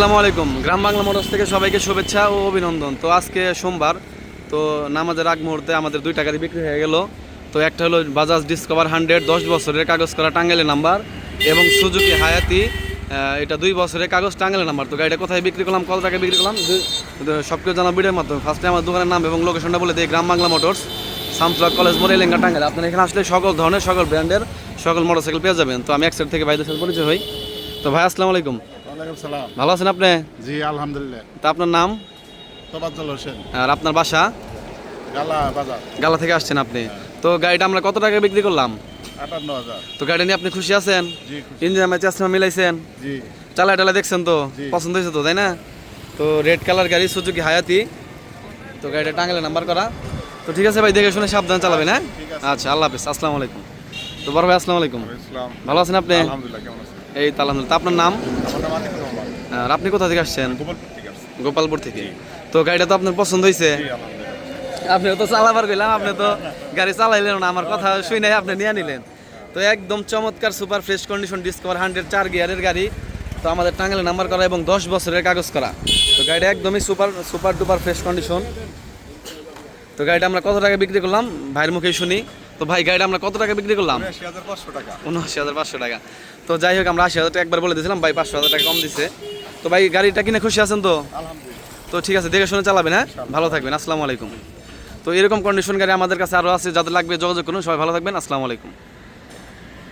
আসসালামু আলাইকুম। গ্রাম বাংলা মোটরস থেকে সবাইকে শুভেচ্ছা ও অভিনন্দন। তো আজকে সোমবার, তো নামাজের আগ মুহূর্তে আমাদের দুইটা গাড়ি বিক্রি হয়ে গেল। তো একটা হলো বাজাজ ডিসকভার হান্ড্রেড দশ বছরের কাগজ করা টাঙ্গাইলের নাম্বার এবং সুজুকি হায়াতি এটা দুই বছরের কাগজ টাঙ্গাইলের নাম্বার। তো গাড়িটা কোথায় বিক্রি করলাম, কত টাকা বিক্রি করলাম? সব জানা ভিডিওর মাধ্যমে। ফার্স্টে আমার দোকানের নাম এবং লোকেশনটা বলে দিই, গ্রাম বাংলা মোটরস সামসুলার কলেজ মোড়, এলেঙ্গা, টাঙ্গাইল। আপনারা এখানে আসলে সকল ধরনের, সকল ব্র্যান্ডের, সকল মোটরসাইকেল পেয়ে যাবেন। তো আমি এক সাইড থেকে ভাইদের সাথে পরিচয় হই। তো ভাই, আসসালামু আলাইকুম। সালাম। ভালো আছেন আপনি? জি আলহামদুলিল্লাহ। তা আপনার নাম? তোবাজ্জল হোসেন। আর আপনার বাসা? গালা বাজার। গালা থেকে আসছেন আপনি। তো গাড়িটা আমরা কত টাকা বিক্রি করলাম? আটান্ন হাজার। তো গাড়ি নিয়ে আপনি খুশি আছেন। ইঞ্জিন আমি চেষ্টা মিলাইছেন? জি। চালা টালা দেখছেন তো? পছন্দ হয়েছে তো তাই না? তো রেড কালার গাড়ি সুজুকি হায়াতি। তো গাড়িটা টাঙ্গালে নাম্বার করা। তো ঠিক আছে ভাই দেখে শুনে সাবধানে চালাবেন হ্যাঁ? আচ্ছা আল্লাহ হাফিজ। আসসালামু আলাইকুম। তো বড় ভাই আসসালামু আলাইকুম। ভালো আছেন আপনি? আলহামদুলিল্লাহ এই তো আলহামদুলিল্লাহ। আপনার নাম? আর আপনি কোথা থেকে আসছেন? গোপালপুর থেকে তো গাড়িটা তো আপনার পছন্দ হয়েছে আপনি তো চালাবার গেলাম আপনি তো গাড়ি চালাইলেন না আমার কথা শুই নাই আপনি নিয়ে নিলেন। তো একদম চমৎকার super fresh condition discover hundred চার গিয়ারের গাড়ি। তো আমাদের টাঙ্গালে নাম্বার করা এবং দশ বছরের কাগজ করা। তো গাড়িটা একদমই super super duper fresh condition তো গাড়িটা আমরা কত টাকা বিক্রি করলাম? ভাইয়ের মুখেই শুনি। তো ভাই গাড়িটা আমরা কত টাকা বিক্রি করলাম? পাঁচশো টাকা। উনআশি হাজার পাঁচশো টাকা। তো যাই হোক আমরা আশি হাজার টাকা একবার বলে দিয়েছিলাম ভাই পাঁচশো হাজার টাকা কম দিছে। তো ভাই গাড়িটা কিনে খুশি আছেন তো? তো ঠিক আছে দেখে শুনে চালাবেন হ্যাঁ? ভালো থাকবেন আসসালামু আলাইকুম। তো এরকম কন্ডিশন গাড়ি আমাদের কাছে আরও আছে যাদের লাগবে যোগাযোগ করুন সবাই ভালো থাকবেন আসসালামু আলাইকুম।